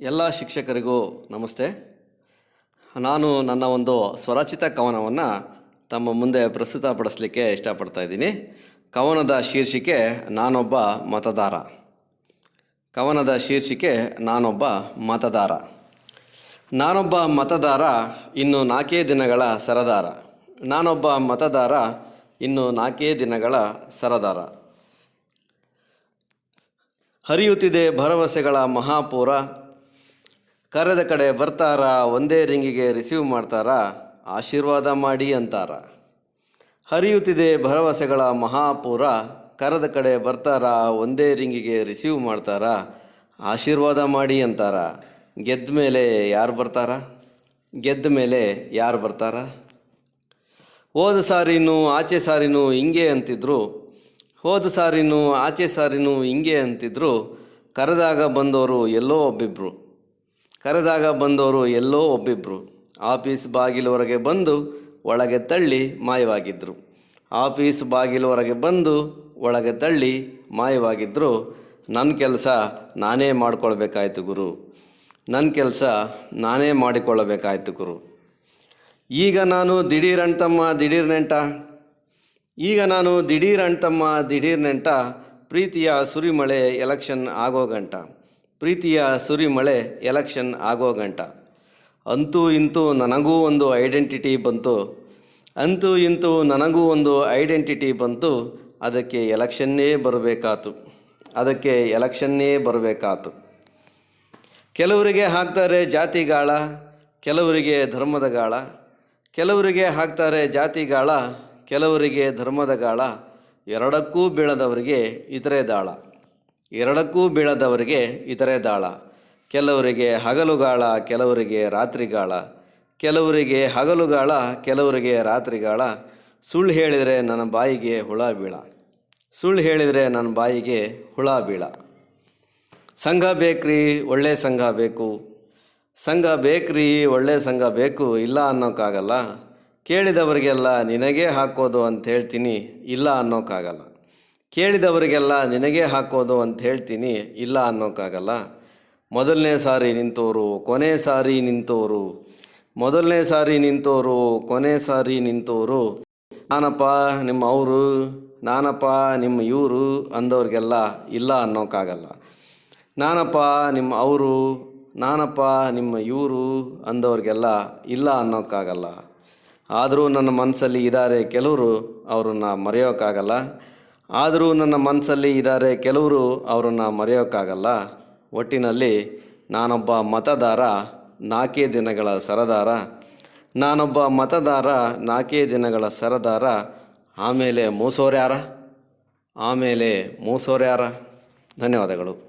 ಎಲ್ಲ ಶಿಕ್ಷಕರಿಗೂ ನಮಸ್ತೆ. ನಾನು ನನ್ನ ಒಂದು ಸ್ವರಚಿತ ಕವನವನ್ನು ತಮ್ಮ ಮುಂದೆ ಪ್ರಸ್ತುತಪಡಿಸಲಿಕ್ಕೆ ಇಷ್ಟಪಡ್ತಾ ಇದ್ದೀನಿ. ಕವನದ ಶೀರ್ಷಿಕೆ ನಾನೊಬ್ಬ ಮತದಾರ. ಕವನದ ಶೀರ್ಷಿಕೆ ನಾನೊಬ್ಬ ಮತದಾರ. ನಾನೊಬ್ಬ ಮತದಾರ ಇನ್ನು ನಾಲ್ಕೇ ದಿನಗಳ ಸರದಾರ. ನಾನೊಬ್ಬ ಮತದಾರ ಇನ್ನು ನಾಲ್ಕೇ ದಿನಗಳ ಸರದಾರ. ಹರಿಯುತ್ತಿದೆ ಭರವಸೆಗಳ ಮಹಾಪೂರ. ಕರೆದ ಕಡೆ ಬರ್ತಾರ, ಒಂದೇ ರಿಂಗಿಗೆ ರಿಸೀವ್ ಮಾಡ್ತಾರ? ಆಶೀರ್ವಾದ ಮಾಡಿ ಅಂತಾರ. ಹರಿಯುತ್ತಿದೆ ಭರವಸೆಗಳ ಮಹಾಪೂರ. ಕರೆದ ಕಡೆ ಬರ್ತಾರ, ಒಂದೇ ರಿಂಗಿಗೆ ರಿಸೀವ್ ಮಾಡ್ತಾರ? ಆಶೀರ್ವಾದ ಮಾಡಿ ಅಂತಾರ. ಗೆದ್ದ ಮೇಲೆ ಯಾರು ಬರ್ತಾರ? ಗೆದ್ದ ಮೇಲೆ ಯಾರು ಬರ್ತಾರ? ಹೋದ ಸಾರಿನೂ ಆಚೆ ಸಾರಿನೂ ಹಿಂಗೆ ಅಂತಿದ್ರು. ಹೋದ ಸಾರಿನೂ ಆಚೆ ಸಾರಿನೂ ಹಿಂಗೆ ಅಂತಿದ್ರು. ಕರೆದಾಗ ಬಂದವರು ಎಲ್ಲೋ ಒಬ್ಬಿಬ್ರು. ಕರೆದಾಗ ಬಂದವರು ಎಲ್ಲೋ ಒಬ್ಬಿಬ್ಬರು ಆಫೀಸ್ ಬಾಗಿಲವರೆಗೆ ಬಂದು ಒಳಗೆ ತಳ್ಳಿ ಮಾಯವಾಗಿದ್ದರು ಆಫೀಸ್ ಬಾಗಿಲವರೆಗೆ ಬಂದು ಒಳಗೆ ತಳ್ಳಿ ಮಾಯವಾಗಿದ್ದರು ನನ್ನ ಕೆಲಸ ನಾನೇ ಮಾಡಿಕೊಳ್ಬೇಕಾಯ್ತು ಗುರು. ನನ್ನ ಕೆಲಸ ನಾನೇ ಮಾಡಿಕೊಳ್ಳಬೇಕಾಯ್ತು ಗುರು. ಈಗ ನಾನು ದಿಢೀರ್ ಅಣ್ತಮ್ಮ ದಿಢೀರ್ ನೆಂಟ. ಈಗ ನಾನು ದಿಢೀರ್ ಅಣ್ತಮ್ಮ ದಿಢೀರ್ ನೆಂಟ. ಪ್ರೀತಿಯ ಸುರಿಮಳೆ ಎಲೆಕ್ಷನ್ ಆಗೋ ಗಂಟ ಪ್ರೀತಿಯ ಸುರಿಮಳೆ ಎಲೆಕ್ಷನ್ ಆಗೋ ಗಂಟ. ಅಂತೂ ಇಂತೂ ನನಗೂ ಒಂದು ಐಡೆಂಟಿಟಿ ಬಂತು. ಅಂತೂ ಇಂತೂ ನನಗೂ ಒಂದು ಐಡೆಂಟಿಟಿ ಬಂತು. ಅದಕ್ಕೆ ಎಲೆಕ್ಷನ್ನೇ ಬರಬೇಕಾತು. ಅದಕ್ಕೆ ಎಲೆಕ್ಷನ್ನೇ ಬರಬೇಕಾತು. ಕೆಲವರಿಗೆ ಹಾಕ್ತಾರೆ ಜಾತಿ ಗಾಳ, ಕೆಲವರಿಗೆ ಧರ್ಮದ ಗಾಳ, ಕೆಲವರಿಗೆ ಹಾಕ್ತಾರೆ ಜಾತಿ ಗಾಳ, ಕೆಲವರಿಗೆ ಧರ್ಮದ ಗಾಳ, ಎರಡಕ್ಕೂ ಬೀಳದವರಿಗೆ ಇತರೆ ದಾಳ. ಎರಡಕ್ಕೂ ಬೀಳದವರಿಗೆ ಇತರೆ ದಾಳ. ಕೆಲವರಿಗೆ ಹಗಲುಗಾಳ, ಕೆಲವರಿಗೆ ರಾತ್ರಿಗಾಳ. ಕೆಲವರಿಗೆ ಹಗಲುಗಾಳ, ಕೆಲವರಿಗೆ ರಾತ್ರಿಗಾಳ. ಸುಳ್ಳು ಹೇಳಿದರೆ ನನ್ನ ಬಾಯಿಗೆ ಹುಳ ಬೀಳ. ಸುಳ್ಳು ಹೇಳಿದರೆ ನನ್ನ ಬಾಯಿಗೆ ಹುಳ ಬೀಳ. ಸಂಘ ಬೇಕ್ರಿ, ಒಳ್ಳೆ ಸಂಘ ಬೇಕು. ಸಂಘ ಬೇಕ್ರಿ, ಒಳ್ಳೆ ಸಂಘ ಬೇಕು, ಇಲ್ಲ ಅನ್ನೋಕ್ಕಾಗಲ್ಲ. ಕೇಳಿದವರಿಗೆಲ್ಲ ನಿನಗೇ ಹಾಕೋದು ಅಂತ ಹೇಳ್ತೀನಿ, ಇಲ್ಲ ಅನ್ನೋಕ್ಕಾಗಲ್ಲ. ಕೇಳಿದವರಿಗೆಲ್ಲ ನಿನಗೇ ಹಾಕೋದು ಅಂತ ಹೇಳ್ತೀನಿ, ಇಲ್ಲ ಅನ್ನೋಕ್ಕಾಗಲ್ಲ. ಮೊದಲನೇ ಸಾರಿ ನಿಂತವರು ಕೊನೆ ಸಾರಿ ನಿಂತವರು ಮೊದಲನೇ ಸಾರಿ ನಿಂತವರು ಕೊನೆ ಸಾರಿ ನಿಂತವರು ನಾನಪ್ಪ, ನಿಮ್ಮ ಅವರು, ನಾನಪ್ಪ, ನಿಮ್ಮ ಇವರು ಅಂದವ್ರಿಗೆಲ್ಲ ಇಲ್ಲ ಅನ್ನೋಕ್ಕಾಗಲ್ಲ. ನಾನಪ್ಪ, ನಿಮ್ಮ ಅವರು, ನಾನಪ್ಪ, ನಿಮ್ಮ ಇವರು ಅಂದವ್ರಿಗೆಲ್ಲ ಇಲ್ಲ ಅನ್ನೋಕ್ಕಾಗಲ್ಲ. ಆದರೂ ನನ್ನ ಮನಸ್ಸಲ್ಲಿ ಇದ್ದಾರೆ ಕೆಲವರು, ಅವರನ್ನು ಮರೆಯೋಕ್ಕಾಗಲ್ಲ. ಆದರೂ ನನ್ನ ಮನಸ್ಸಲ್ಲಿ ಇದ್ದಾರೆ ಕೆಲವರು ಅವರನ್ನು ಮರೆಯೋಕ್ಕಾಗಲ್ಲ. ಒಟ್ಟಿನಲ್ಲಿ ನಾನೊಬ್ಬ ಮತದಾರ, ನಾಲ್ಕೇ ದಿನಗಳ ಸರದಾರ. ನಾನೊಬ್ಬ ಮತದಾರ, ನಾಲ್ಕೇ ದಿನಗಳ ಸರದಾರ. ಆಮೇಲೆ ಮೂಸೋರ್ಯಾರ? ಆಮೇಲೆ ಮೂಸೋರ್ಯಾರ? ಧನ್ಯವಾದಗಳು.